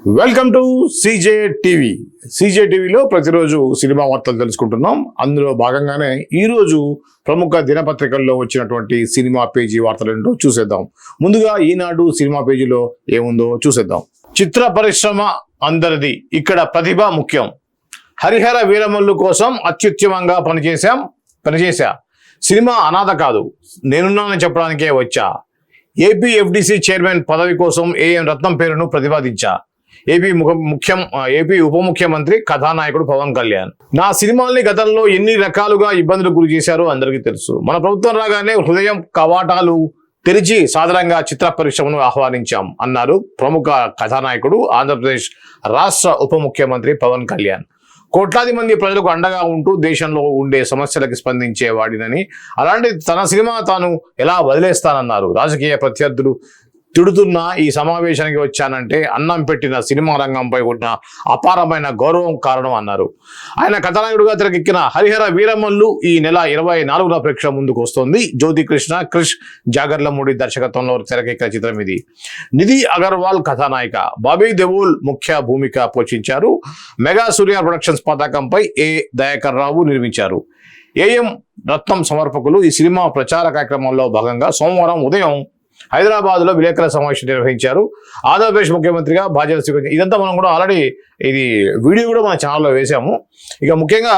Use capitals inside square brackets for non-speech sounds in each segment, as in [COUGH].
Welcome to CJ TV CJ టీవీలో ప్రతిరోజు cinema వార్తలు తెలుసుకుంటున్నాం. అందులో భాగంగానే ఈరోజు ప్రముఖ దినపత్రికల్లో వచ్చినటువంటి సినిమా పేజీ వార్తలు ఏంటో చూసేద్దాం. ముందుగా ఈనాడు సినిమా పేజీలో ఏముందో చూసేద్దాం. చిత్ర పరిశ్రమ అందరిది. ఇక్కడ ప్రతిభ ముఖ్యం. హరిహర వీరమల్లు కోసం అత్యుత్తమంగా పనిచేశాం. పనిచేశా. సినిమా అనాథ కాదు. నేనున్నానని చెప్పడానికే వచ్చా. ఏపీఎఫ్డిసి చైర్మన్ పదవి కోసం ఏఎం రత్నం పేరును ప్రతిపాదించా. ఏపీ ముఖ ముఖ్యం ఏపీ ఉప ముఖ్యమంత్రి కథానాయకుడు పవన్ కళ్యాణ్. నా సినిమాల్ని గతంలో ఎన్ని రకాలుగా ఇబ్బందులకు గురి చేశారో అందరికీ తెలుసు. మన ప్రభుత్వం రాగానే హృదయం కవాటాలు తెరిచి సాధారణంగా చిత్ర పరిశ్రమను ఆహ్వానించాం అన్నారు ప్రముఖ కథానాయకుడు ఆంధ్రప్రదేశ్ రాష్ట్ర ఉప ముఖ్యమంత్రి పవన్ కళ్యాణ్. కోట్లాది మంది ప్రజలకు అండగా ఉంటూ దేశంలో ఉండే సమస్యలకు స్పందించే వాడినని అలాంటి తన సినిమా తాను ఎలా వదిలేస్తానన్నారు. రాజకీయ ప్రత్యర్థులు తిడుతున్న ఈ సమావేశానికి వచ్చానంటే అన్నం పెట్టిన సినిమా రంగంపై ఉన్న అపారమైన గౌరవం కారణం అన్నారు. ఆయన కథానాయకుడుగా తెరకెక్కిన హరిహర వీరమల్లు ఈ నెల ఇరవై నాలుగున ప్రేక్ష ముందుకు వస్తోంది. జ్యోతి కృష్ణ క్రిష్ జాగర్లమూడి దర్శకత్వంలో తెరకెక్కిన చిత్రం ఇది. నిధి అగర్వాల్ కథానాయిక బాబీ దేవుల్ ముఖ్య భూమిక పోషించారు. మెగా సూర్య ప్రొడక్షన్స్ పతాకంపై ఏ దయాకర్ రావు నిర్మించారు. ఏఎం రత్నం సమర్పకులు ఈ సినిమా ప్రచార కార్యక్రమంలో భాగంగా సోమవారం ఉదయం హైదరాబాద్లో విలేకరుల సమావేశం నిర్వహించారు. ఆంధ్రప్రదేశ్ ముఖ్యమంత్రిగా బాధ్యత స్వీకరించారు ఇదంతా మనం కూడా ఆల్రెడీ ఇది వీడియో కూడా మన ఛానల్లో వేసాము. ఇక ముఖ్యంగా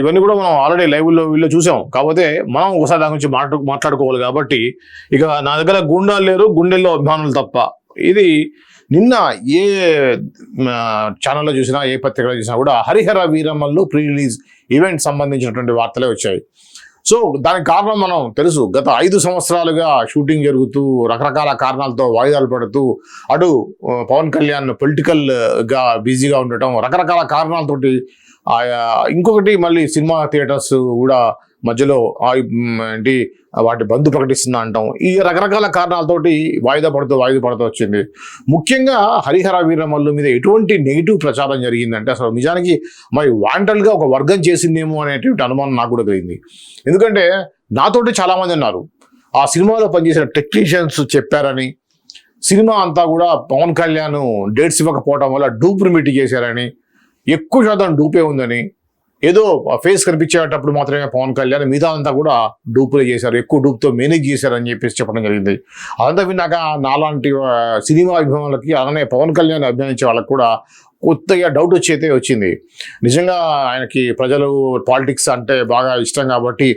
ఇవన్నీ కూడా మనం ఆల్రెడీ లైవ్లో వీళ్ళు చూసాం. కాకపోతే మనం ఒకసారి దాని గురించి మాట్లాడు మాట్లాడుకోవాలి కాబట్టి ఇక నా దగ్గర గుండాలు లేరు గుండెల్లో అభిమానులు తప్ప. ఇది నిన్న ఏ ఛానల్లో చూసినా ఏ పత్రికలో చూసినా కూడా హరిహర వీరమ్మల్లో ప్రీ రిలీజ్ ఈవెంట్ సంబంధించినటువంటి వార్తలే వచ్చాయి. సో దానికి కారణం మనం తెలుసు. గత ఐదు సంవత్సరాలుగా షూటింగ్ జరుగుతూ రకరకాల కారణాలతో వాయిదాలు పడుతూ అటు పవన్ కళ్యాణ్ పొలిటికల్గా బిజీగా ఉండటం రకరకాల కారణాలతోటి ఇంకొకటి మళ్ళీ సినిమా థియేటర్స్ కూడా మధ్యలో ఏంటి వాటి బంధు ప్రకటిస్తున్నా అంటాం. ఈ రకరకాల కారణాలతోటి వాయిదా పడుతూ వాయిదా పడుతూ వచ్చింది. ముఖ్యంగా హరిహర వీరమల్లు మీద ఎటువంటి నెగిటివ్ ప్రచారం జరిగిందంటే అసలు నిజానికి మరి వాంటల్గా ఒక వర్గం చేసిందేమో అనేటువంటి అనుమానం నాకు కూడా కలిగింది. ఎందుకంటే నాతోటి చాలామంది ఉన్నారు. ఆ సినిమాలో పనిచేసిన టెక్నీషియన్స్ చెప్పారని సినిమా అంతా కూడా పవన్ కళ్యాణ్ డేట్స్ ఇవ్వకపోవడం వల్ల డూప్ మీట్ చేశారని ఎక్కువ శాతం డూపే ఉందని ఏదో ఫేస్ కనిపించేటప్పుడు మాత్రమే పవన్ కళ్యాణ్ మిగతా అంతా కూడా డూపులే చేశారు ఎక్కువ డూప్తో మేనేజ్ చేశారని చెప్పేసి చెప్పడం జరిగింది. అదంతా విన్నాక నాలాంటి సినిమా అభిమానులకి అలానే పవన్ కళ్యాణ్ అభిమానించే వాళ్ళకి కూడా కొత్తగా డౌట్ వచ్చైతే వచ్చింది. నిజంగా ఆయనకి ప్రజలు పాలిటిక్స్ అంటే బాగా ఇష్టం కాబట్టి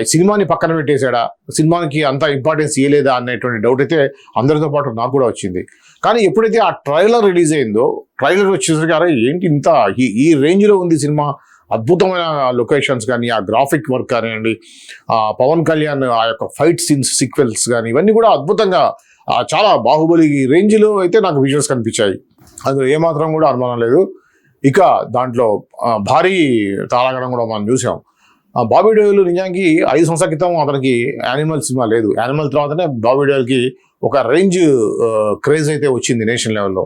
ఈ సినిమాని పక్కన పెట్టేశాడా? సినిమాకి అంత ఇంపార్టెన్స్ ఇవ్వలేదా అనేటువంటి డౌట్ అయితే అందరితో పాటు నాకు కూడా వచ్చింది. కానీ ఎప్పుడైతే ఆ ట్రైలర్ రిలీజ్ అయిందో ట్రైలర్ వచ్చేసరికి అరే ఏంటి ఇంత ఈ ఈ రేంజ్లో ఉంది సినిమా? అద్భుతమైన లొకేషన్స్ కానీ ఆ గ్రాఫిక్ వర్క్ కానివ్వండి ఆ పవన్ కళ్యాణ్ ఆ యొక్క ఫైట్ సీన్స్ సీక్వెల్స్ కానీ ఇవన్నీ కూడా అద్భుతంగా చాలా బాహుబలి రేంజ్లో అయితే నాకు విజువల్స్ కనిపించాయి. అందులో ఏమాత్రం కూడా అనుమానం లేదు. ఇక దాంట్లో భారీ తారాగణం కూడా మనం చూసాం. ఆ బాబీ డోయల్ నిజానికి ఐదు సంవత్సరాల క్రితం అతనికి యానిమల్ సినిమా లేదు. యానిమల్ తర్వాతనే బాబీ డోయల్కి ఒక రేంజ్ క్రేజ్ అయితే వచ్చింది నేషనల్ లెవెల్లో.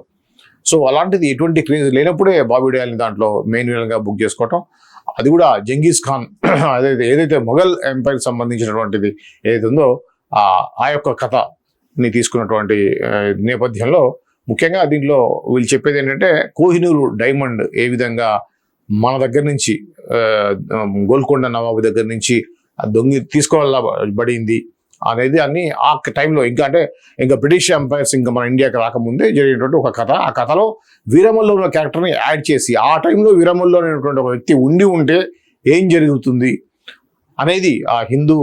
సో అలాంటిది ఎటువంటి క్రేజ్ లేనప్పుడే బాబీ డోయల్ని దాంట్లో మెయిన్ విలన్గా బుక్ చేసుకోవటం. అది కూడా జంగీస్ ఖాన్ [CLEARS THROAT] అదైతే ఏదైతే మొఘల్ ఎంపైర్ సంబంధించినటువంటిది ఏదైతే ఉందో ఆ యొక్క కథని తీసుకున్నటువంటి నేపథ్యంలో ముఖ్యంగా దీంట్లో వీళ్ళు చెప్పేది ఏంటంటే కోహినూరు డైమండ్ ఏ విధంగా మన దగ్గర నుంచి గోల్కొండ నవాబు దగ్గర నుంచి దొంగి దొంగి తీసుకోవాలబడింది. అనేది అన్ని ఆ టైంలో ఇంకా అంటే ఇంకా బ్రిటిష్ ఎంపైర్స్ ఇంకా మన ఇండియాకి రాకముందే జరిగినటువంటి ఒక కథ. ఆ కథలో వీరమల్లో ఉన్న క్యారెక్టర్ని యాడ్ చేసి ఆ టైంలో వీరమల్లో అనేటువంటి ఒక వ్యక్తి ఉండి ఉంటే ఏం జరుగుతుంది అనేది ఆ హిందూ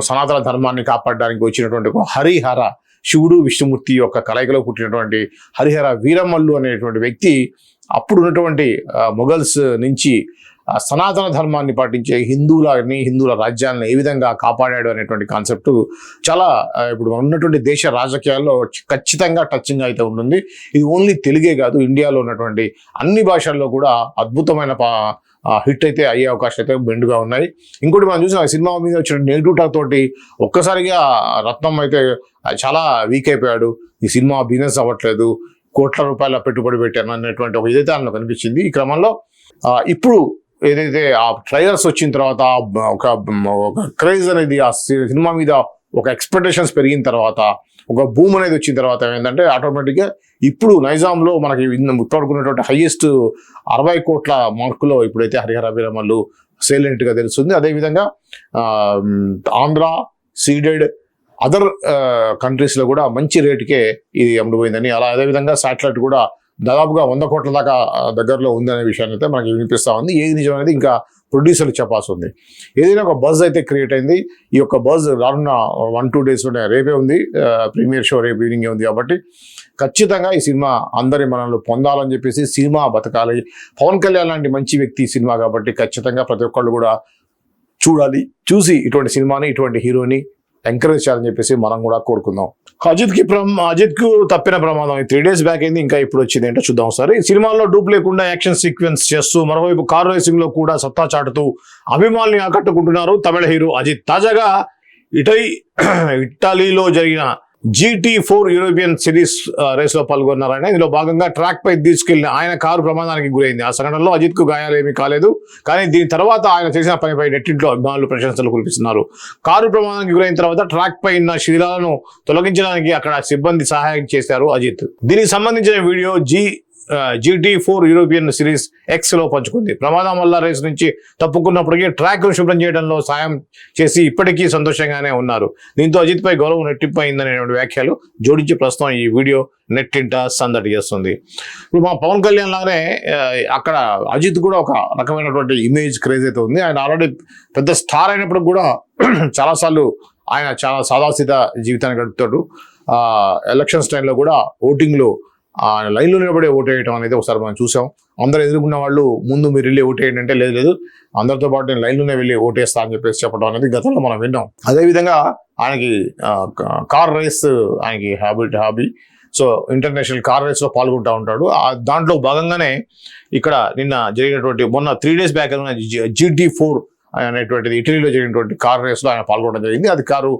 సనాతన ధర్మాన్ని కాపాడడానికి వచ్చినటువంటి ఒక హరిహర శివుడు విష్ణుమూర్తి యొక్క కలయికలో పుట్టినటువంటి హరిహర వీరమల్లు అనేటువంటి వ్యక్తి అప్పుడు ఉన్నటువంటి మొఘల్స్ నుంచి సనాతన ధర్మాన్ని పాటించే హిందువులని హిందువుల రాజ్యాలను ఏ విధంగా కాపాడాడు అనేటువంటి కాన్సెప్ట్ చాలా ఇప్పుడు ఉన్నటువంటి దేశ రాజకీయాల్లో ఖచ్చితంగా టచింగ్ అయితే ఉంటుంది. ఇది ఓన్లీ తెలుగే కాదు ఇండియాలో ఉన్నటువంటి అన్ని భాషల్లో కూడా అద్భుతమైన పా హిట్ అయితే అయ్యే అవకాశం అయితే బెండుగా ఉన్నాయి. ఇంకోటి మనం చూసిన సినిమా మీద వచ్చిన నెగిటివ్ టాక్ తోటి ఒక్కసారిగా రత్నం అయితే చాలా వీక్ అయిపోయాడు. ఈ సినిమా బిజినెస్ అవ్వట్లేదు కోట్ల రూపాయల పెట్టుబడి పెట్టాను అనేటువంటి ఒక ఇదైతే అందులో కనిపించింది. ఈ క్రమంలో ఇప్పుడు ఏదైతే ఆ ట్రైలర్స్ వచ్చిన తర్వాత ఒక ఒక క్రేజ్ అనేది ఆ సినిమా మీద ఒక ఎక్స్పెక్టేషన్స్ పెరిగిన తర్వాత ఒక భూమి అనేది వచ్చిన తర్వాత ఏంటంటే ఆటోమేటిక్గా ఇప్పుడు నైజాంలో మనకి ఇప్పటికున్నటువంటి హైయెస్ట్ అరవై కోట్ల మార్కులో ఇప్పుడైతే హరిహర వీరమల్లు సైలెంట్గా తెలుస్తుంది. అదేవిధంగా ఆంధ్ర సీడెడ్ అదర్ కంట్రీస్లో కూడా మంచి రేటుకే ఇది అమ్ముడుపోయిందని అలా అదేవిధంగా శాటిలైట్ కూడా దాదాపుగా వంద కోట్ల దాకా దగ్గరలో ఉందనే విషయాన్ని అయితే మనకి వినిపిస్తూ ఉంది. ఏది నిజం అనేది ఇంకా ప్రొడ్యూసర్లు చెప్పాల్సి ఉంది. ఏదైనా ఒక బజ్ అయితే క్రియేట్ అయింది. ఈ యొక్క బజ్ రానున్న వన్ టూ డేస్లోనే రేపే ఉంది. ప్రీమియర్ షో రేపు ఈవినింగ్ ఉంది కాబట్టి ఖచ్చితంగా ఈ సినిమా అందరి మనల్ని పొందాలని చెప్పేసి సినిమా బతకాలి. పవన్ కళ్యాణ్ లాంటి మంచి వ్యక్తి సినిమా కాబట్టి ఖచ్చితంగా ప్రతి ఒక్కళ్ళు కూడా చూడాలి. చూసి ఇటువంటి సినిమాని ఇటువంటి హీరోని ఎంకరేజ్ చేయాలని చెప్పేసి మనం కూడా కోరుకుందాం. అజిత్కి అజిత్కు అజిత్కు తప్పిన ప్రమాదం. త్రీ డేస్ బ్యాక్ అయింది ఇంకా ఇప్పుడు వచ్చింది ఏంటో చూద్దాం ఒకసారి. ఈ డూప్ లేకుండా యాక్షన్ సీక్వెన్స్ చేస్తూ మరోవైపు కార్ రేసింగ్లో కూడా సత్తా చాటుతూ అభిమానుల్ని ఆకట్టుకుంటున్నారు తమిళ హీరో అజిత్. తాజాగా ఇటలీ [CLEARS THROAT] ఇటలీలో జరిగిన జీటీ ఫోర్ యూరోపియన్ సిరీస్ రేస్లో ఇందులో భాగంగా ట్రాక్ పై తీసుకెళ్ళిన ఆయన కారు ప్రమాదానికి గురైంది. ఆ సంఘటనలో అజిత్కు గాయాలేమీ కాలేదు. కానీ దీని తర్వాత ఆయన చేసిన పనిపై నెట్టింట్లో అభిమానులు ప్రశంసలు కురిపిస్తున్నారు. కారు ప్రమాదానికి గురైన తర్వాత ట్రాక్ పై ఉన్న శిథిలాలను తొలగించడానికి అక్కడ సిబ్బంది సహాయం చేశారు అజిత్. దీనికి సంబంధించిన video G GT four European series ఎక్స్లో పంచుకుంది. ప్రమాదం వల్ల రేస్ నుంచి తప్పుకున్నప్పటికీ ట్రాక్ను శుభ్రం చేయడంలో సాయం చేసి ఇప్పటికీ సంతోషంగానే ఉన్నారు. దీంతో అజిత్ పై గౌరవం నెట్టిపోయిందనేటువంటి వ్యాఖ్యలు జోడించి ప్రస్తుతం ఈ వీడియో నెట్టింట సందడి చేస్తుంది. ఇప్పుడు మా పవన్ కళ్యాణ్ లాగానే అక్కడ అజిత్ కూడా ఒక రకమైనటువంటి ఇమేజ్ క్రేజ్ అయితే ఉంది. ఆయన ఆల్రెడీ పెద్ద స్టార్ అయినప్పుడు కూడా [CLEARS THROAT] చాలాసార్లు ఆయన చాలా సాదాసీదా జీవితాన్ని గడుపుతాడు. ఎలక్షన్స్ టైంలో కూడా ఓటింగ్లో ఆ లైన్లో నిలబడి ఓటేయటం అనేది ఒకసారి మనం చూసాం. అందరు ఎదుర్కొన్న వాళ్ళు ముందు మీరు వెళ్ళి ఓటేయండి అంటే లేదు లేదు అందరితో పాటు నేను లైన్లోనే వెళ్ళి ఓటేస్తా అని చెప్పేసి చెప్పడం అనేది గతంలో మనం విన్నాం. అదేవిధంగా ఆయనకి కార్ రేస్ ఆయనకి habit hobby. So international car రేస్లో పాల్గొంటూ ఉంటాడు. ఆ దాంట్లో భాగంగానే ఇక్కడ నిన్న జరిగినటువంటి మొన్న three days back GT four అనేటువంటిది ఇటలీలో జరిగినటువంటి కార్ రేస్లో ఆయన పాల్గొనడం జరిగింది. అది కారు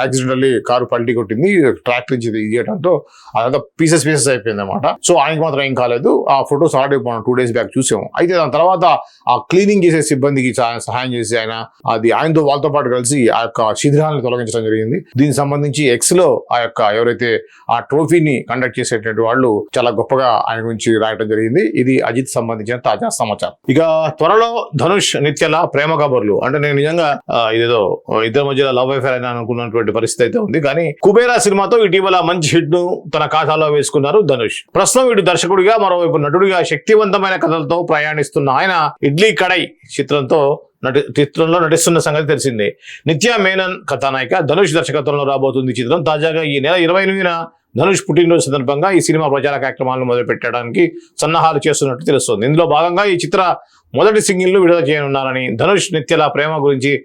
యాక్సిడెంటల్లీ కారు పల్టీ కొట్టింది ట్రాక్ నుంచి ఇయ్యడంతో అదంతా పీసెస్ పీసెస్ అయిపోయింది అనమాట సో ఆయనకి మాత్రం ఏం కాలేదు. ఆ ఫొటోస్ ఆల్రెడీ మనం టూ డేస్ బ్యాక్ చూసాము. అయితే దాని తర్వాత ఆ క్లీనింగ్ చేసే సిబ్బందికి సహాయం చేసి ఆయన అది ఆయనతో వాళ్ళతో పాటు కలిసి ఆ యొక్క శిథిరాలను తొలగించడం జరిగింది. దీనికి సంబంధించి ఎక్స్లో ఆ యొక్క ఎవరైతే ఆ ట్రోఫీని కండక్ట్ చేసేటువంటి వాళ్ళు చాలా గొప్పగా ఆయన గురించి రాయడం జరిగింది. ఇది అజిత్ సంబంధించిన తాజా సమాచారం. ఇక త్వరలో ధనుష్ నిత్యల ప్రేమ కబర్లు. అంటే నేను నిజంగా ఇదేదో ఇద్దరి మధ్యలో లవ్ అఫేర్ అయినా అనుకున్నటువంటి పరిస్థితి అయితే ఉంది. కానీ కుబేరా సినిమాతో ఇటీవల మంచి హిట్ను తన ఖాతాలో వేసుకున్నారు ధనుష్. ప్రస్తుతం వీడు దర్శకుడిగా మరోవైపు నటుడిగా శక్తివంతమైన కథలతో ప్రయాణిస్తున్న ఆయన ఇడ్లీ కడై చిత్రంతో నటి చిత్రంలో నటిస్తున్న సంగతి తెలిసిందే. నిత్య మేనన్ కథానాయిక ధనుష్ దర్శకత్వంలో రాబోతుంది ఈ చిత్రం. తాజాగా ఈ నెల ఇరవై ఎనిమిదిన ధనుష్ పుట్టినరోజు సందర్భంగా ఈ సినిమా ప్రచార కార్యక్రమాలను మొదలుపెట్టడానికి సన్నాహాలు చేస్తున్నట్టు తెలుస్తోంది. ఇందులో భాగంగా ఈ చిత్ర మొదటి సింగిల్ను విడుదల చేయనున్నారని ధనుష్ నిత్యల ప్రేమ గురించి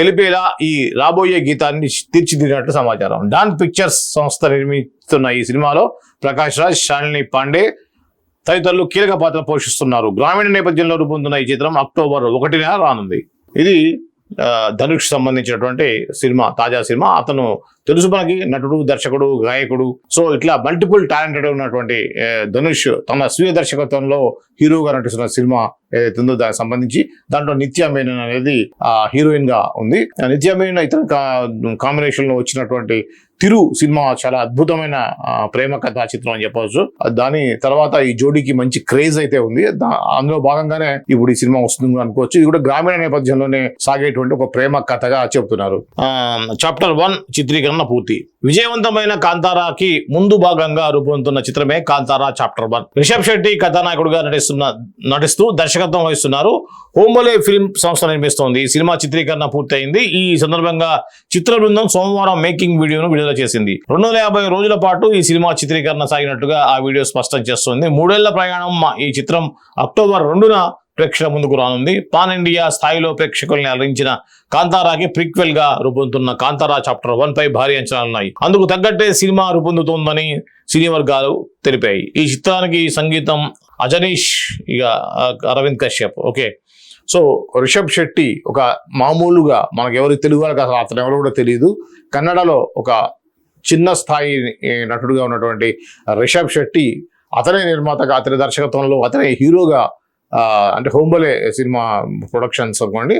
తెలిపేలా ఈ రాబోయే గీతాన్ని తీర్చిదిద్దినట్టు సమాచారం. డాన్ పిక్చర్స్ సంస్థ నిర్మిస్తున్న ఈ సినిమాలో ప్రకాష్ రాజ్ శాలిని పాండే తదితరులు కీలక పాత్ర పోషిస్తున్నారు. గ్రామీణ నేపథ్యంలో రూపొందుతున్న ఈ చిత్రం అక్టోబర్ ఒకటిన రానుంది. ఇది ధనుష్ సంబంధించినటువంటి సినిమా తాజా సినిమా. అతను తెలుసు మనకి నటుడు దర్శకుడు గాయకుడు. సో ఇట్లా మల్టిపుల్ టాలెంటెడ్ ఉన్నటువంటి ధనుష్ తన స్వీయ దర్శకత్వంలో హీరోగా నటిస్తున్న సినిమా ఏదైతుందో దానికి సంబంధించి దాంట్లో నిత్య మేనన్ అనేది ఆ హీరోయిన్గా ఉంది. ఆ నిత్య మేనన్ ఇతర కాంబినేషన్లో వచ్చినటువంటి తిరు సినిమా చాలా అద్భుతమైన ప్రేమ కథా చిత్రం అని చెప్పవచ్చు దాని తర్వాత ఈ జోడీకి మంచి క్రేజ్ అయితే ఉంది. దా- అందులో భాగంగానే ఇప్పుడు ఈ సినిమా వస్తుంది అనుకోవచ్చు. ఇది కూడా గ్రామీణ నేపథ్యంలోనే సాగేటువంటి ఒక ప్రేమ కథగా చెబుతున్నారు చాప్టర్ వన్ చిత్రీకరణ పూర్తి. విజయవంతమైన కాంతారాకి ముందు భాగంగా రూపొందుతున్న చిత్రమే కాంతారా చాప్టర్ వన్. రిషబ్ శెట్టి కథానాయకుడిగా నటిస్తున్న నటిస్తూ దర్శకత్వం వహిస్తున్నారు. హోమలే ఫిల్మ్ సంస్థ నిర్మిస్తోంది. ఈ సినిమా చిత్రీకరణ పూర్తయింది. ఈ సందర్భంగా చిత్ర బృందం సోమవారం మేకింగ్ వీడియోను విడుదల చేసింది. రెండు వందల యాభై రోజుల పాటు ఈ సినిమా చిత్రీకరణ సాగినట్టుగా ఆ వీడియో స్పష్టం చేస్తోంది. మూడేళ్ళ ప్రయాణం ఈ చిత్రం అక్టోబర్ రెండున ప్రేక్షకుల ముందుకు రానుంది. పాన్ ఇండియా స్థాయిలో ప్రేక్షకుల్ని అలరించిన కాంతారాకి ప్రిక్వెల్గా రూపొందుతున్న కాంతారా చాప్టర్ వన్ పై భారీ అంచనాలున్నాయి అందుకు తగ్గట్టే సినిమా రూపొందుతోందని సినీ వర్గాలు తెలిపాయి. ఈ చిత్రానికి సంగీతం అజనీష్ ఇక అరవింద్ కశ్యప్. ఓకే. సో రిషబ్ శెట్టి ఒక మామూలుగా మనకు ఎవరు తెలుగు వాళ్ళకి అసలు అతను ఎవరు కూడా తెలియదు కన్నడలో ఒక చిన్న స్థాయి నటుడుగా ఉన్నటువంటి రిషబ్ శెట్టి అతనే నిర్మాతగా అతని దర్శకత్వంలో అతనే హీరోగా అంటే హోంబలే సినిమా ప్రొడక్షన్స్ అనుకోండి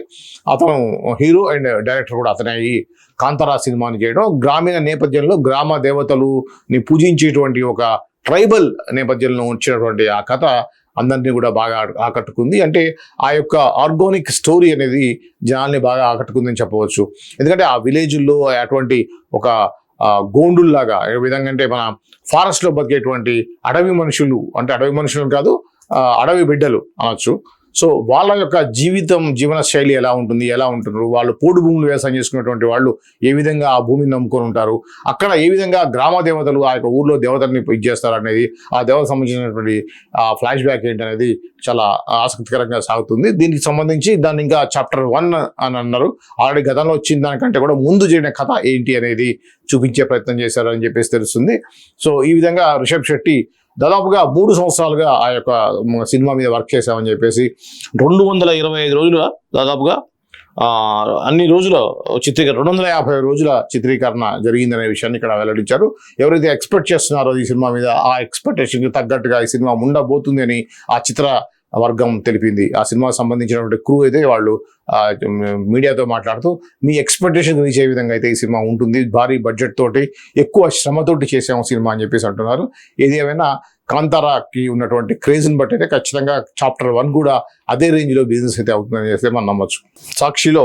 అతను హీరో అండ్ డైరెక్టర్ కూడా అతనే ఈ కాంతారా సినిమాని చేయడం గ్రామీణ నేపథ్యంలో గ్రామ దేవతలుని పూజించేటువంటి ఒక ట్రైబల్ నేపథ్యంలో వచ్చినటువంటి ఆ కథ అందరినీ కూడా బాగా ఆకట్టుకుంది. అంటే ఆ యొక్క ఆర్గానిక్ స్టోరీ అనేది జనాల్ని బాగా ఆకట్టుకుందని చెప్పవచ్చు. ఎందుకంటే ఆ విలేజ్ల్లో అటువంటి ఒక గోండుల్లాగా ఏ విధంగా అంటే మన ఫారెస్ట్లో బతికేటువంటి అడవి మనుషులు అంటే అడవి మనుషులు కాదు అడవి బిడ్డలు అనొచ్చు. సో వాళ్ళ యొక్క జీవితం జీవన శైలి ఎలా ఉంటుంది ఎలా ఉంటున్నారు? వాళ్ళు పోడు భూములు వ్యవసాయం చేసుకున్నటువంటి వాళ్ళు ఏ విధంగా ఆ భూమిని నమ్ముకొని ఉంటారు? అక్కడ ఏ విధంగా గ్రామ దేవతలు ఆ యొక్క ఊర్లో దేవతల్ని ఇది చేస్తారు అనేది ఆ దేవత సంబంధించినటువంటి ఆ ఫ్లాష్ బ్యాక్ ఏంటి అనేది చాలా ఆసక్తికరంగా సాగుతుంది. దీనికి సంబంధించి దాన్ని ఇంకా చాప్టర్ వన్ అని అన్నారు. ఆల్రెడీ గతంలో వచ్చిన దానికంటే కూడా ముందు జరిగిన కథ ఏంటి అనేది చూపించే ప్రయత్నం చేశారు అని చెప్పేసి తెలుస్తుంది. సో ఈ విధంగా రిషబ్ శెట్టి దాదాపుగా మూడు సంవత్సరాలుగా ఆ యొక్క సినిమా మీద వర్క్ చేశామని చెప్పేసి రెండు వందల ఇరవై ఐదు రోజుల దాదాపుగా అన్ని రోజుల చిత్రీకరణ రెండు వందల యాభై రోజుల చిత్రీకరణ జరిగిందనే విషయాన్ని ఇక్కడ వెల్లడించారు. ఎవరైతే ఎక్స్పెక్ట్ చేస్తున్నారో ఈ సినిమా మీద ఆ ఎక్స్పెక్టేషన్కి తగ్గట్టుగా ఈ సినిమా ఉండబోతుంది అని ఆ చిత్ర వర్గం తెలిపింది. ఆ సినిమాకి సంబంధించినటువంటి క్రూ అయితే వాళ్ళు మీడియాతో మాట్లాడుతూ మీ ఎక్స్పెక్టేషన్ రీచ్ విధంగా అయితే ఈ సినిమా ఉంటుంది? భారీ బడ్జెట్ తోటి ఎక్కువ శ్రమతోటి చేసాము సినిమా అని చెప్పేసి అంటున్నారు. ఏది ఏమైనా కాంతారాకి ఉన్నటువంటి క్రేజ్ని బట్టి అయితే ఖచ్చితంగా చాప్టర్ వన్ కూడా అదే రేంజ్లో బిజినెస్ అయితే అవుతుందని చెప్పి మనం నమ్మచ్చు. సాక్షిలో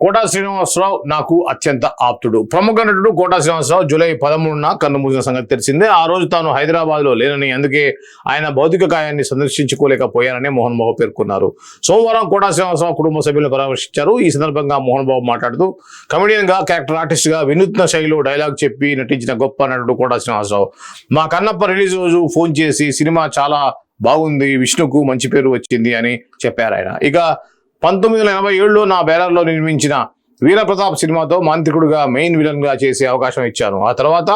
కోటా శ్రీనివాసరావు నాకు అత్యంత ఆప్తుడు. ప్రముఖ నటుడు కోటా శ్రీనివాసరావు జూలై పదమూడున కన్నుమూసిన సంగతి తెలిసిందే. ఆ రోజు తాను హైదరాబాద్లో లేనని అందుకే ఆయన భౌతిక కాయాన్ని సందర్శించుకోలేకపోయారని మోహన్ బాబు పేర్కొన్నారు. సోమవారం కోటా శ్రీనివాసరావు కుటుంబ సభ్యులను పరామర్శించారు. ఈ సందర్భంగా మోహన్ బాబు మాట్లాడుతూ కమెడియన్గా క్యారెక్టర్ ఆర్టిస్ట్గా వినూత్న శైలిలో డైలాగ్ చెప్పి నటించిన గొప్ప నటుడు కోటా శ్రీనివాసరావు. మా కన్నప్ప రిలీజ్ రోజు ఫోన్ చేసి సినిమా చాలా బాగుంది విష్ణుకు మంచి పేరు వచ్చింది అని చెప్పారు ఆయన. ఇక పంతొమ్మిది వందల ఎనభై ఏడులో నా బ్యానర్లో నిర్మించిన వీరప్రతాప్ సినిమాతో మాంత్రికుడుగా మెయిన్ విలన్గా చేసే అవకాశం ఇచ్చాను. ఆ తర్వాత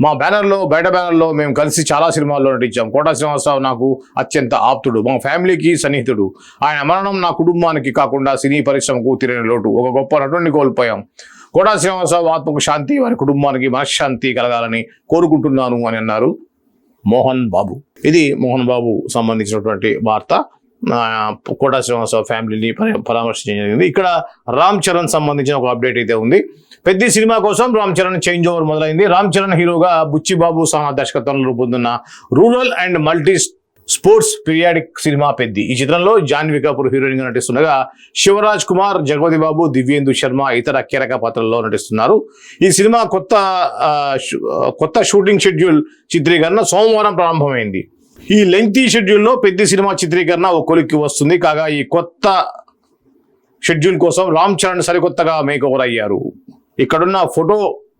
మా బ్యానర్లో బయట బ్యానర్లో మేము కలిసి చాలా సినిమాల్లో నటించాం. కోట శ్రీనివాసరావు నాకు అత్యంత ఆప్తుడు. మా ఫ్యామిలీకి సన్నిహితుడు. ఆయన మరణం నా కుటుంబానికి కాకుండా సినీ పరిశ్రమకు తీరని లోటు. ఒక గొప్ప నటుడిని కోల్పోయాం. కోటా శ్రీనివాసరావు ఆత్మకు శాంతి వారి కుటుంబానికి మనశ్శాంతి కలగాలని కోరుకుంటున్నాను అని అన్నారు మోహన్ బాబు. ఇది మోహన్ బాబు సంబంధించినటువంటి వార్త. కోటా శ్రీనివాసరావు ఫ్యామిలీని పరామర్శించడం జరిగింది. ఇక్కడ రామ్ చరణ్ సంబంధించిన ఒక అప్డేట్ అయితే ఉంది. పెద్ద సినిమా కోసం రామ్ చరణ్ చేంజ్ ఓవర్ మొదలైంది. రామ్ చరణ్ హీరోగా బుచ్చిబాబు సహా దర్శకత్వంలో రూపొందున్న rural and multi sports periodic cinema Peddi. ఈ చిత్రంలో జాన్వి కపూర్ హీరోయిన్గా నటిస్తుండగా శివరాజ్ కుమార్ జగపతి బాబు దివ్యేందు శర్మ ఇతర కీలక పాత్రల్లో నటిస్తున్నారు. ఈ సినిమా కొత్త కొత్త షూటింగ్ షెడ్యూల్ చిత్రీకరణ సోమవారం ప్రారంభమైంది. ఈ లెంగ్తీ షెడ్యూల్లో పెద్ద సినిమా చిత్రీకరణ ఒక కొలిక్కి వస్తుంది. కాగా ఈ కొత్త షెడ్యూల్ కోసం రామ్ చరణ్ సరికొత్తగా మేకోవర్ అయ్యారు. ఇక్కడున్న ఫోటో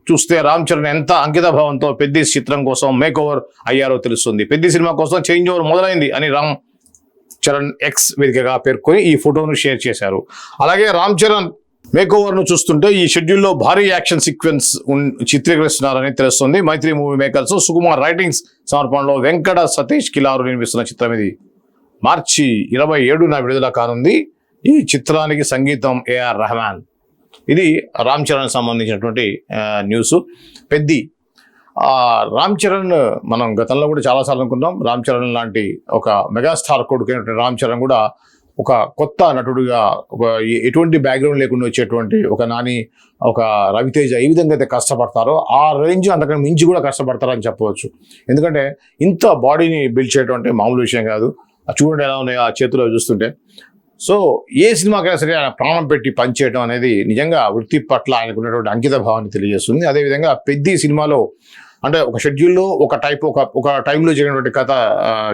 చూస్తే రామ్ చరణ్ ఎంత అంకిత భావంతో పెద్ద చిత్రం కోసం మేకోవర్ అయ్యారో తెలుస్తుంది. పెద్ద సినిమా కోసం చేంజ్ ఓవర్ మొదలైంది అని రామ్ చరణ్ ఎక్స్ వేదికగా పేర్కొని ఈ ఫోటోను షేర్ చేశారు. అలాగే రామ్ చరణ్ మేక్ చూస్తుంటే ఈ షెడ్యూల్లో భారీ యాక్షన్ సీక్వెన్స్ చిత్రీకరిస్తున్నారని తెలుస్తుంది. Mythri movie makers Sukumar writings సమర్పణలో వెంకట సతీష్ కిలారు నిర్మిస్తున్న చిత్రం ఇది. మార్చి ఇరవై ఏడున విడుదల కానుంది. ఈ చిత్రానికి సంగీతం ఏఆర్ రెహమాన్. ఇది రామ్ చరణ్ సంబంధించినటువంటి న్యూస్ పెద్ది రామ్ చరణ్ మనం గతంలో కూడా చాలాసార్లు అనుకున్నాం. రామ్ చరణ్ లాంటి ఒక మెగాస్టార్ కొడుకైనటువంటి రామ్ చరణ్ కూడా ఒక కొత్త నటుడిగా ఒక ఎటువంటి బ్యాక్గ్రౌండ్ లేకుండా వచ్చేటువంటి ఒక నాని ఒక రవితేజ ఏ విధంగా అయితే కష్టపడతారో ఆ రేంజ్ అంతకంటే మించి కూడా కష్టపడతారని చెప్పవచ్చు. ఎందుకంటే ఇంత బాడీని బిల్డ్ చేయడం అంటే మామూలు విషయం కాదు. చూడండి ఎలా ఉన్నాయో ఆ చేతిలో చూస్తుంటే. సో ఏ సినిమాకైనా సరే ఆయన ప్రాణం పెట్టి పనిచేయడం అనేది నిజంగా వృత్తి పట్ల ఆయనకు ఉన్నటువంటి అంకిత భావాన్ని తెలియజేస్తుంది. అదేవిధంగా పెద్ద సినిమాలో అంటే ఒక షెడ్యూల్లో ఒక టైప్ ఒక ఒక టైంలో జరిగినటువంటి కథ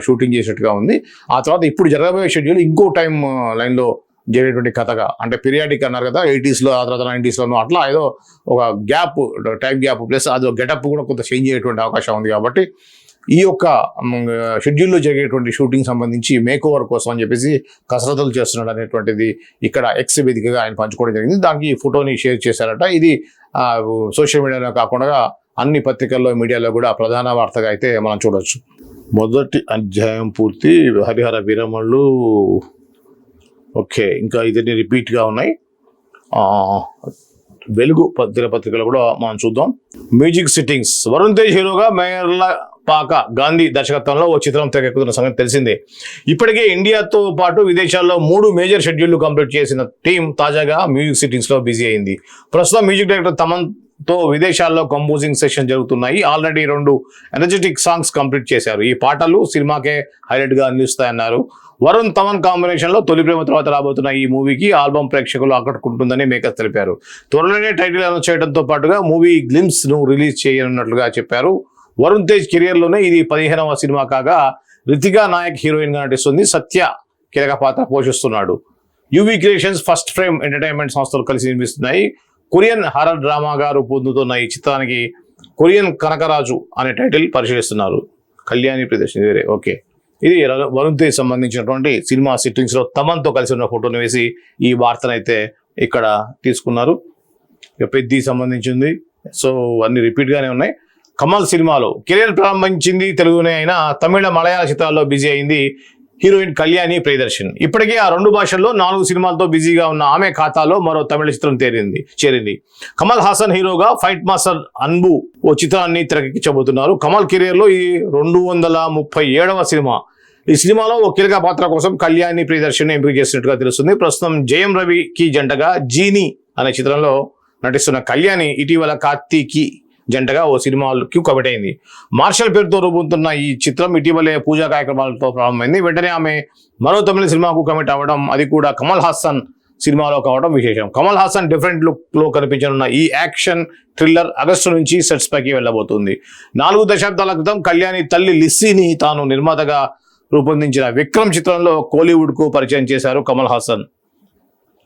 షూటింగ్ చేసినట్టుగా ఉంది. ఆ తర్వాత ఇప్పుడు జరగబోయే షెడ్యూల్ ఇంకో టైం లైన్లో జరిగేటువంటి కథగా. అంటే పీరియాడిక్ అన్నారు కదా ఎయిటీస్లో ఆ తర్వాత నైంటీస్లోనూ అట్లా ఏదో ఒక గ్యాప్ టైం గ్యాప్ ప్లస్ అది గెటప్ కూడా కొంత చేంజ్ అయ్యేటువంటి అవకాశం ఉంది కాబట్టి ఈ యొక్క షెడ్యూల్లో జరిగేటువంటి షూటింగ్ సంబంధించి మేక్ ఓవర్ కోసం అని చెప్పేసి కసరత్తులు చేస్తున్నాడు అనేటువంటిది ఇక్కడ ఎక్స్ వేదికగా ఆయన పంచుకోవడం జరిగింది. దానికి ఈ ఫోటోని షేర్ చేశారట. ఇది సోషల్ మీడియాలో కాకుండా అన్ని పత్రికల్లో మీడియాలో కూడా ప్రధాన వార్తగా అయితే మనం చూడవచ్చు మొదటి అధ్యాయం పూర్తి హరిహర వీరమళ్ళు ఓకే ఇంకా ఇదన్నీ రిపీట్గా ఉన్నాయి. వెలుగు దినపత్రికలు కూడా మనం చూద్దాం. Music sittings. వరుణ్ తేజ్ హీరోగా మేయర్ల పాక గాంధీ దర్శకత్వంలో ఓ చిత్రం తెరకెక్కుతున్న సంగతి తెలిసిందే. ఇప్పటికే ఇండియాతో పాటు విదేశాల్లో మూడు మేజర్ షెడ్యూళ్ళు కంప్లీట్ చేసిన టీం తాజాగా మ్యూజిక్ సిట్టింగ్స్లో బిజీ అయింది. ప్రస్తుతం మ్యూజిక్ డైరెక్టర్ తమన్ తో విదేశాల్లో కంపోజింగ్ సెషన్ జరుగుతున్నాయి. ఆల్రెడీ రెండు ఎనర్జెటిక్ సాంగ్స్ కంప్లీట్ చేశారు. ఈ పాటలు సినిమాకే హైలైట్గా అందిస్తాయన్నారు. వరుణ్ తమన్ కాంబినేషన్లో తొలి ప్రేమ తర్వాత రాబోతున్న ఈ మూవీకి ఆల్బమ్ ప్రేక్షకులు ఆకట్టుకుంటుందని మేకర్స్ తెలిపారు. త్వరలోనే టైటిల్ అనౌన్స్ చేయడంతో పాటుగా మూవీ గ్లిమ్స్ను రిలీజ్ చేయనున్నట్లుగా చెప్పారు. వరుణ్ తేజ్ కెరియర్లోనే ఇది పదిహేనవ సినిమా కాగా రితికా నాయక్ హీరోయిన్గా నటిస్తుంది. సత్య కీలక పాత్ర పోషిస్తున్నాడు. UV creations first frame entertainment సంస్థలు కలిసి నిర్మిస్తున్నాయి. కొరియన్ హారర్ డ్రామాగా రూపొందుతున్న ఈ చిత్రానికి కొరియన్ కనకరాజు అనే టైటిల్ పరిశీలిస్తున్నారు. కళ్యాణి ప్రదర్శన వేరే ఓకే. ఇది వరుణ్ తేజ్ సంబంధించినటువంటి సినిమా సిట్టింగ్స్లో తమన్తో కలిసి ఉన్న ఫోటోని వేసి ఈ వార్తనైతే ఇక్కడ తీసుకున్నారు. ఇక పెద్ది సంబంధించింది. సో అన్ని రిపీట్ గానే ఉన్నాయి. కమల్ సినిమాలో కెరీర్ ప్రారంభించింది తెలుగునే అయినా తమిళ మలయాళ చిత్రాల్లో బిజీ అయింది. హీరోయిన్ కళ్యాణి ప్రియదర్శన్. ఇప్పటికే ఆ రెండు భాషల్లో నాలుగు సినిమాలతో బిజీగా ఉన్న ఆమె ఖాతాలో మరో తమిళ చిత్రం తేరింది చేరింది. కమల్ హాసన్ హీరోగా ఫైట్ మాస్టర్ అన్బు ఓ చిత్రాన్ని తెరకెక్కించబోతున్నారు. కమల్ కెరీర్లో ఈ రెండు వందల ముప్పై ఏడవ సినిమా. ఈ సినిమాలో ఓ కీలక పాత్ర కోసం కళ్యాణి ప్రియదర్శన్ ఎంపిక చేసినట్టుగా తెలుస్తుంది. ప్రస్తుతం జయం రవికి జంటగా జీని అనే చిత్రంలో నటిస్తున్న కళ్యాణి ఇటీవల కార్తీకి జంటగా ఓ సినిమాకి కమిట్ అయింది మార్షల్ పేరుతో రూపొందుతున్న ఈ చిత్రం ఇటీవలే పూజా కార్యక్రమాలతో ప్రారంభమైంది. వెంటనే ఆమె మరో తమిళ సినిమాకు కమిట్ అవ్వడం అది కూడా కమల్ హాసన్ సినిమాలో కావడం విశేషం. కమల్ హాసన్ డిఫరెంట్ లుక్లో కనిపించనున్న ఈ యాక్షన్ థ్రిల్లర్ ఆగస్టు నుంచి సెట్స్ పైకి వెళ్ళబోతుంది. నాలుగు దశాబ్దాల క్రితం కళ్యాణి తల్లి లిస్సీని తాను నిర్మాతగా రూపొందించిన విక్రమ్ చిత్రంలో కోలీవుడ్కు పరిచయం చేశారు కమల్ హాసన్.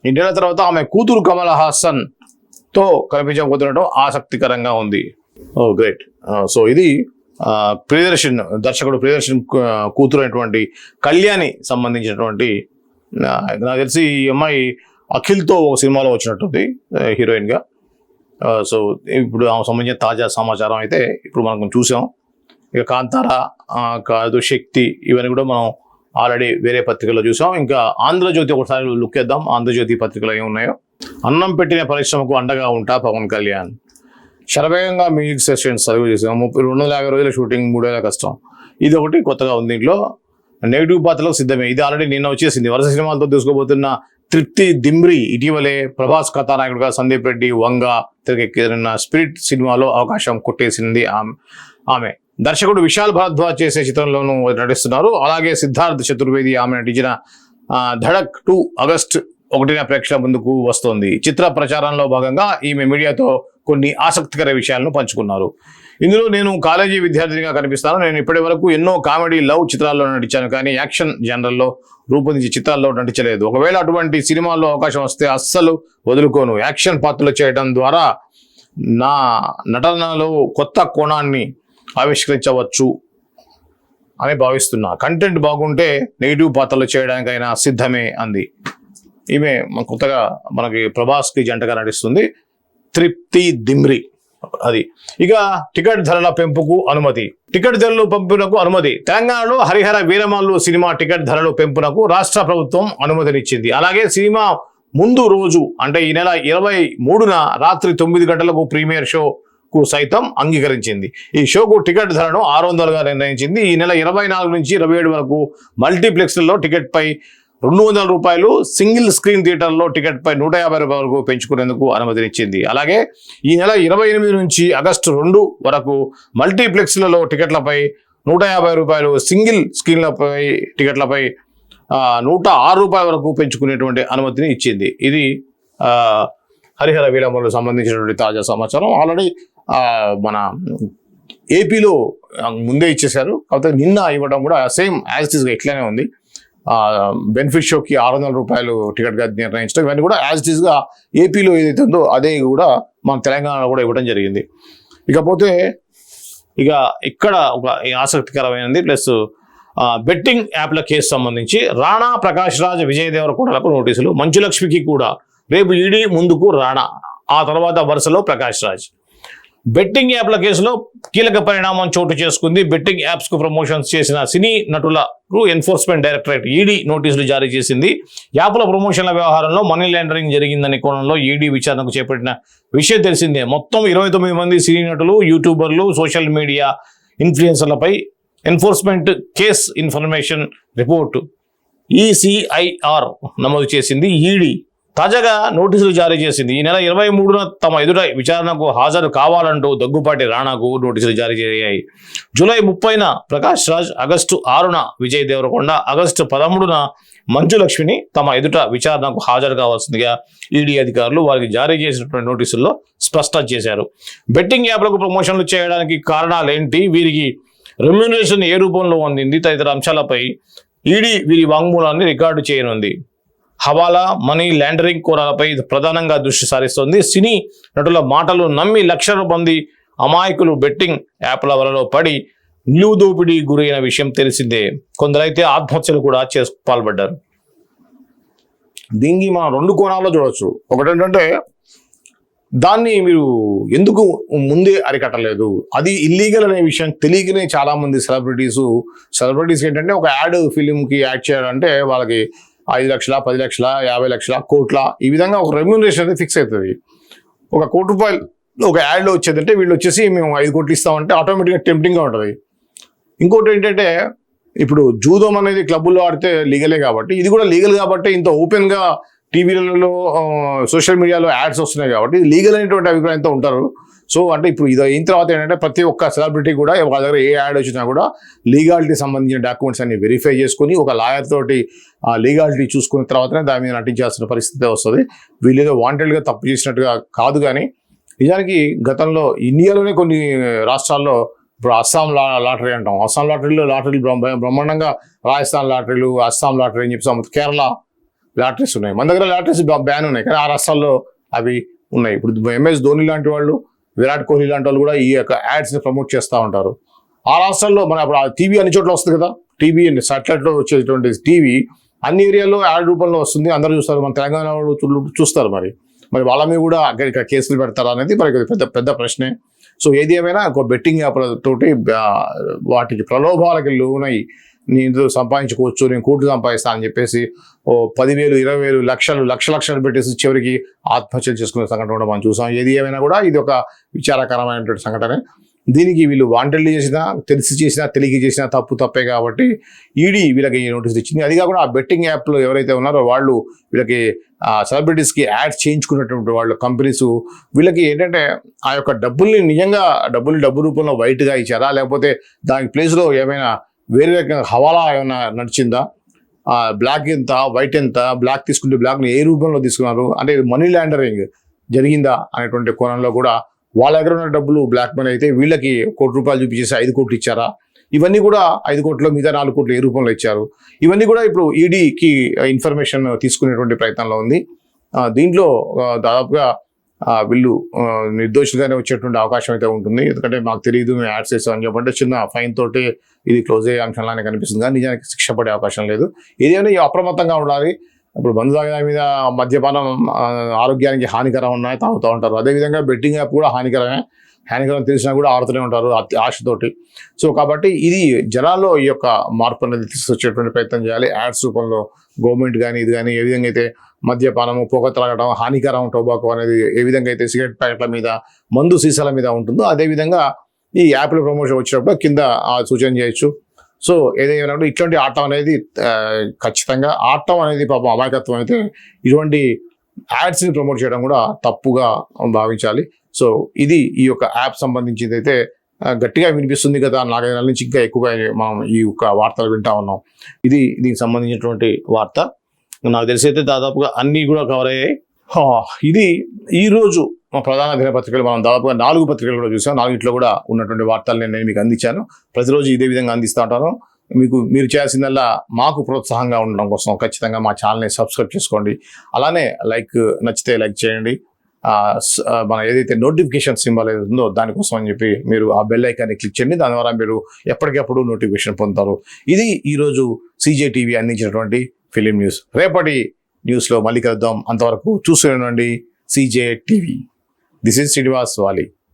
ఇండియా తర్వాత ఆమె కూతురు కమల్ హాసన్ తో కనిపించబోతుండటం ఆసక్తికరంగా ఉంది. ఓ గ్రేట్. సో ఇది ప్రియదర్శన్ దర్శకుడు ప్రియదర్శన్ కూతురు అయినటువంటి కళ్యాణి సంబంధించినటువంటి నాకు తెలిసి ఈ అమ్మాయి అఖిల్తో ఒక సినిమాలో వచ్చినట్టుంది హీరోయిన్గా. సో ఇప్పుడు ఆమె సంబంధించిన తాజా సమాచారం అయితే ఇప్పుడు మనం చూసాం. ఇక కాంతార కాదు శక్తి ఇవన్నీ కూడా మనం ఆల్రెడీ వేరే పత్రికల్లో చూసాం. ఇంకా ఆంధ్రజ్యోతి ఒకసారి లుక్ వేద్దాం. ఆంధ్రజ్యోతి పత్రికలు ఏమి ఉన్నాయో అన్నం పెట్టిన పరిశ్రమకు అండగా ఉంటా పవన్ కళ్యాణ్. శరవేగంగా మ్యూజిక్ సెషన్స్ సర్వ్ చేసాం ముప్పై రెండు వందల యాభై రోజుల షూటింగ్ మూడు వేల కష్టం. ఇది ఒకటి కొత్తగా ఉంది దీంట్లో నెగిటివ్ పాత్రలకు సిద్ధమే. ఇది ఆల్రెడీ నిన్న వచ్చేసింది. వరుస సినిమాలతో తీసుకోబోతున్న తృప్తి దిమ్రి ఇటీవలే ప్రభాస్ కథానాయకుడుగా సందీప్ రెడ్డి వంగ తెరకెక్కిన స్పిరిట్ సినిమాలో అవకాశం కొట్టేసింది ఆమె. ఆమె. దర్శకుడు విశాల్ భారద్వాజ్ చేసే చిత్రంలోనూ నటిస్తున్నారు. అలాగే సిద్ధార్థ్ చతుర్వేది ఆమె నటించిన ధడక్ టూ ఆగస్ట్ ఒకటిన ప్రేక్షకుల ముందుకు వస్తోంది. చిత్ర ప్రచారంలో భాగంగా ఈమె మీడియాతో కొన్ని ఆసక్తికర విషయాలను పంచుకున్నారు. ఇందులో నేను కాలేజీ విద్యార్థినిగా కనిపిస్తాను. నేను ఇప్పటి వరకు ఎన్నో కామెడీ లవ్ చిత్రాల్లో నటించాను కానీ యాక్షన్ జనరల్లో రూపొందించే చిత్రాల్లో నటించలేదు. ఒకవేళ అటువంటి సినిమాల్లో అవకాశం వస్తే అస్సలు వదులుకోను. యాక్షన్ పాత్రలు చేయడం ద్వారా నా నటనలో కొత్త కోణాన్ని ఆవిష్కరించవచ్చు అని భావిస్తున్నా. కంటెంట్ బాగుంటే నెగిటివ్ పాత్రలు చేయడానికైనా సిద్ధమే అంది. ఈమె మన కొత్తగా మనకి ప్రభాస్కి జంటగా నటిస్తుంది తృప్తి దిమ్రి. అది. ఇక టికెట్ ధరల పెంపుకు అనుమతి. టికెట్ ధరలు పెంపునకు అనుమతి. తెలంగాణలో హరిహర వీరమల్లు సినిమా టికెట్ ధరలు పెంపునకు రాష్ట్ర ప్రభుత్వం అనుమతినిచ్చింది. అలాగే సినిమా ముందు రోజు అంటే ఈ నెల ఇరవై మూడున రాత్రి తొమ్మిది గంటలకు ప్రీమియర్ షో కు సైతం అంగీకరించింది. ఈ షోకు టికెట్ ధరను ఆరు వందలుగా నిర్ణయించింది. ఈ నెల ఇరవై నాలుగు నుంచి ఇరవై ఏడు వరకు మల్టీప్లెక్స్లలో టికెట్ పై రెండు వందల రూపాయలు సింగిల్ స్క్రీన్ థియేటర్లో టికెట్ పై నూట యాభై రూపాయల వరకు పెంచుకునేందుకు అనుమతినిచ్చింది. అలాగే ఈ నెల ఇరవై ఎనిమిది నుంచి ఆగస్టు రెండు వరకు మల్టీప్లెక్స్లలో టికెట్లపై నూట యాభై రూపాయలు సింగిల్ స్క్రీన్లపై టికెట్లపై నూట ఆరు రూపాయల వరకు పెంచుకునేటువంటి అనుమతిని ఇచ్చింది. ఇది హరిహర వీరమ్మలకు సంబంధించినటువంటి తాజా సమాచారం. ఆల్రెడీ మన ఏపీలో ముందే ఇచ్చేశారు. కాకపోతే నిన్న ఇవ్వడం కూడా సేమ్ యాజ్ ఇట్ ఇస్గా ఇట్లానే ఉంది. బెనిఫిట్ షోకి ఆరు వందల రూపాయలు టికెట్గా నిర్ణయించడం ఇవన్నీ కూడా యాజ్ ఇట్గా ఏపీలో ఏదైతే ఉందో అదే కూడా మన తెలంగాణలో కూడా ఇవ్వడం జరిగింది. ఇకపోతే ఇక ఇక్కడ ఒక ఆసక్తికరమైనది ప్లస్ బెట్టింగ్ యాప్ల కేసు సంబంధించి రాణా ప్రకాష్ రాజ్ విజయ్ దేవరకొండలకు నోటీసులు. మంచులక్ష్మికి కూడా రేపు ఈడీ ముందుకు రాణా. ఆ తర్వాత వరుసలో ప్రకాష్ రాజ్. బెట్టింగ్ యాప్ల కేసులో కీలక పరిణామం చోటు చేసుకుంది. బెట్టింగ్ యాప్స్కు ప్రమోషన్స్ చేసిన సినీ నటులకు ఎన్ఫోర్స్మెంట్ డైరెక్టరేట్ ఈడీ నోటీసులు జారీ చేసింది. యాప్ల ప్రమోషన్ల వ్యవహారంలో మనీ లాండరింగ్ జరిగిందనే కోణంలో ఈడీ విచారణకు చేపట్టిన విషయం తెలిసిందే. మొత్తం ఇరవై తొమ్మిది మంది సినీ నటులు యూట్యూబర్లు social media ఇన్ఫ్లుయెన్సర్లపై enforcement case information report. ECIR నమోదు చేసింది. ఈడీ తాజాగా నోటీసులు జారీ చేసింది. ఈ నెల ఇరవై మూడున తమ ఎదుట విచారణకు హాజరు కావాలంటూ దగ్గుపాటి రాణాకు నోటీసులు జారీ చేయాయి. జూలై ముప్పైన ప్రకాష్ రాజ్ ఆగస్టు ఆరున విజయ్ దేవరకొండ ఆగస్టు పదమూడున మంచు లక్ష్మిని తమ ఎదుట విచారణకు హాజరు కావాల్సిందిగా ఈడీ అధికారులు వారికి జారీ చేసినటువంటి నోటీసుల్లో స్పష్టం చేశారు. బెట్టింగ్ యాప్లకు ప్రమోషన్లు చేయడానికి కారణాలు ఏంటి వీరికి రెమ్యూనరేషన్ ఏ రూపంలో అందింది? తదితర అంశాలపై ఈడీ వీరి వాంగ్మూలాన్ని రికార్డు చేయనుంది. హవాలా మనీ లాండరింగ్ కోరాలపై ప్రధానంగా దృష్టి సారిస్తోంది. సినీ నటుల మాటలు నమ్మి లక్షల మంది అమాయకులు బెట్టింగ్ యాప్ల వలలో పడి నిలువుదోపిడీ గురైన విషయం తెలిసిందే. కొందరైతే ఆత్మహత్యలు కూడా చేసు పాల్పడ్డారు. దీనికి మనం రెండు కోణాల్లో చూడవచ్చు ఒకటేంటంటే దాన్ని మీరు ఎందుకు ముందే అరికట్టలేదు? అది ఇల్లీగల్ అనే విషయం తెలియకనే చాలామంది సెలబ్రిటీసు సెలబ్రిటీస్ సెలబ్రిటీస్ ఏంటంటే ఒక యాడ్ ఫిలింకి యాడ్ చేయాలంటే వాళ్ళకి ఐదు లక్షల పది లక్షల యాభై లక్షల కోట్ల ఈ విధంగా ఒక రెమ్యూనరేషన్ అనేది ఫిక్స్ అవుతుంది. ఒక కోటి రూపాయలు ఒక యాడ్లో వచ్చేదంటే వీళ్ళు వచ్చేసి మేము ఐదు కోట్లు ఇస్తామంటే ఆటోమేటిక్గా టెంప్టింగ్గా ఉంటుంది. ఇంకోటి ఏంటంటే ఇప్పుడు జూదం అనేది క్లబ్బుల్లో ఆడితే లీగలే కాబట్టి ఇది కూడా లీగల్ కాబట్టి ఇంత ఓపెన్గా టీవీలలో సోషల్ మీడియాలో యాడ్స్ వస్తున్నాయి కాబట్టి లీగల్ అనేటువంటి అభిప్రాయంతో ఉంటారు. సో అంటే ఇప్పుడు ఇది అయిన తర్వాత ఏంటంటే ప్రతి ఒక్క సెలబ్రిటీ కూడా వాళ్ళ దగ్గర ఏ యాడ్ వచ్చినా కూడా లీగాలిటీ సంబంధించిన డాక్యుమెంట్స్ అన్ని వెరిఫై చేసుకుని ఒక లాయర్ తోటి ఆ లీగాలిటీ చూసుకున్న తర్వాతనే దాని మీద నటించాల్సిన పరిస్థితి వస్తుంది. వీళ్ళు ఏదో వాంటెడ్గా తప్పు చేసినట్టుగా కాదు కానీ నిజానికి గతంలో ఇండియాలోనే కొన్ని రాష్ట్రాల్లో ఇప్పుడు అస్సాం లా లాటరీ అంటాం. అస్సాం లాటరీలో లాటరీలు బ్రహ్మ- బ్రహ్మాండంగా రాజస్థాన్ లాటరీలు అస్సాం లాటరీ అని చెప్పి కేరళ లాటరీస్ ఉన్నాయి. మన దగ్గర లాటరీస్ బ్యాన్ ఉన్నాయి. కానీ ఆ రాష్ట్రాల్లో అవి ఉన్నాయి. ఇప్పుడు ఎంఎస్ ధోని లాంటి వాళ్ళు విరాట్ కోహ్లీ లాంటి వాళ్ళు కూడా ఈ యొక్క యాడ్స్ని ప్రమోట్ చేస్తూ ఉంటారు. ఆ రాష్ట్రాల్లో మన అప్పుడు టీవీ అన్ని చోట్ల వస్తుంది కదా? టీవీ సాటిలైట్లో వచ్చేటువంటి టీవీ అన్ని ఏరియాలో యాడ్ రూపంలో వస్తుంది. అందరూ చూస్తారు. మన తెలంగాణ వాళ్ళు చూస్తారు మరి. మరి వాళ్ళ మీద కూడా అక్కడ ఇక్కడ కేసులు పెడతారా అనేది మరి పెద్ద పెద్ద ప్రశ్నే. సో ఏది ఏమైనా ఒక బెట్టింగ్ యాప్లతోటి వాటికి ప్రలోభాలకి లోనై నేను సంపాదించుకోవచ్చు నేను కోట్లు సంపాదిస్తాను అని చెప్పేసి ఓ పదివేలు ఇరవై వేలు లక్షలు లక్ష లక్షలు పెట్టేసి చివరికి ఆత్మహత్యలు చేసుకునే సంఘటన కూడా మనం చూసాం. ఏది ఏమైనా కూడా ఇది ఒక విచారకరమైనటువంటి సంఘటన. దీనికి వీళ్ళు వాంటెడ్లీ చేసినా తెలిసి చేసినా తెలియక చేసినా తప్పు తప్పే కాబట్టి ఈడీ వీళ్ళకి ఈ నోటీస్ ఇచ్చింది. అది కాకుండా ఆ బెట్టింగ్ యాప్లో ఎవరైతే ఉన్నారో వాళ్ళు వీళ్ళకి సెలబ్రిటీస్కి యాడ్స్ చేయించుకున్నటువంటి వాళ్ళు కంపెనీస్ వీళ్ళకి ఏంటంటే ఆ యొక్క డబ్బుల్ని నిజంగా డబ్బులు డబ్బు రూపంలో వైట్గా ఇచ్చారా? లేకపోతే దాని ప్లేస్లో ఏమైనా వేరే రకంగా హవాలా ఏమైనా నడిచిందా? బ్లాక్ ఎంత వైట్ ఎంత బ్లాక్ తీసుకుంటే బ్లాక్ని ఏ రూపంలో తీసుకున్నారు? అంటే మనీ లాండరింగ్ జరిగిందా అనేటువంటి కోణంలో కూడా వాళ్ళ దగ్గర ఉన్న డబ్బులు బ్లాక్ మనీ అయితే వీళ్ళకి కోటి రూపాయలు చూపించేసి ఐదు కోట్లు ఇచ్చారా? ఇవన్నీ కూడా ఐదు కోట్లు మిగతా నాలుగు కోట్లు ఏ రూపంలో ఇచ్చారు? ఇవన్నీ కూడా ఇప్పుడు ఈడీకి ఇన్ఫర్మేషన్ తీసుకునేటువంటి ప్రయత్నంలో ఉంది. దీంట్లో దాదాపుగా వీళ్ళు ఆ, నిర్దోషులుగానే వచ్చేటువంటి అవకాశం అయితే ఉంటుంది. ఎందుకంటే మాకు తెలియదు మేము యాడ్స్ చేసామని చెప్పంటే చిన్న ఫైన్ తోటి ఇది క్లోజ్ అయ్యే అంశంలానే కనిపిస్తుంది. కానీ నిజానికి శిక్ష పడే అవకాశం లేదు. ఏదైనా అప్రమత్తంగా ఉండాలి. ఇప్పుడు మందు మీద మద్యపానం ఆరోగ్యానికి హానికరం ఉన్నాయి తాగుతూ ఉంటారు. అదేవిధంగా బెట్టింగ్ యాప్ కూడా హానికరమే. హానికరం తెలిసినా కూడా ఆడుతూనే ఉంటారు అతి ఆశతోటి. సో కాబట్టి ఇది జనాల్లో ఈ యొక్క మార్పు అనేది తీసుకొచ్చేటువంటి ప్రయత్నం చేయాలి. యాడ్స్ రూపంలో గవర్నమెంట్ కానీ ఇది కానీ ఏ విధంగా అయితే మద్యపానము పొగ త్రాగడం హానికరం టొబాకో అనేది ఏ విధంగా అయితే సిగరెట్ ప్యాకెట్ల మీద మందు సీసాల మీద ఉంటుందో అదేవిధంగా ఈ యాప్ల ప్రమోషన్ వచ్చినప్పుడు కింద సూచన చేయొచ్చు. సో ఏదైనా ఇటువంటి ఇట్లాంటి ఆటం అనేది ఖచ్చితంగా ఆటం అనేది పాపం అమాయకత్వం అయితే ఇటువంటి యాడ్స్ని ప్రమోట్ చేయడం కూడా తప్పుగా భావించాలి. సో ఇది ఈ యొక్క యాప్ సంబంధించింది అయితే గట్టిగా వినిపిస్తుంది కదా నాలుగైదు నెలల నుంచి ఇంకా ఎక్కువగా మనం ఈ యొక్క వార్తలు వింటా ఉన్నాం. ఇది దీనికి సంబంధించినటువంటి వార్త. నాకు తెలిసి అయితే దాదాపుగా అన్నీ కూడా కవర్ అయ్యాయి. ఇది ఈరోజు మా ప్రధాన దినపత్రికలు మనం దాదాపుగా నాలుగు పత్రికలు కూడా చూసాం. నాలుగిట్లో కూడా ఉన్నటువంటి వార్తలు నేను మీకు అందించాను. ప్రతిరోజు ఇదే విధంగా అందిస్తూ ఉంటాను. మీకు మీరు చేయాల్సిందల్లా మాకు ప్రోత్సాహంగా ఉండడం కోసం ఖచ్చితంగా మా ఛానల్ని సబ్స్క్రైబ్ చేసుకోండి. అలానే లైక్ నచ్చితే లైక్ చేయండి. మన ఏదైతే నోటిఫికేషన్ సింబల్ ఏది ఉందో దానికోసం అని చెప్పి మీరు ఆ బెల్ ఐకాన్ని క్లిక్ చేయండి. దాని ద్వారా మీరు ఎప్పటికప్పుడు నోటిఫికేషన్ పొందుతారు. ఇది ఈరోజు సీజే టీవీ అందించినటువంటి ఫిలిం న్యూస్. రేపటి న్యూస్లో మళ్ళీ కలుద్దాం. అంతవరకు చూస్తూ ఉండండి. CJ TV. This is Srinivas Vali.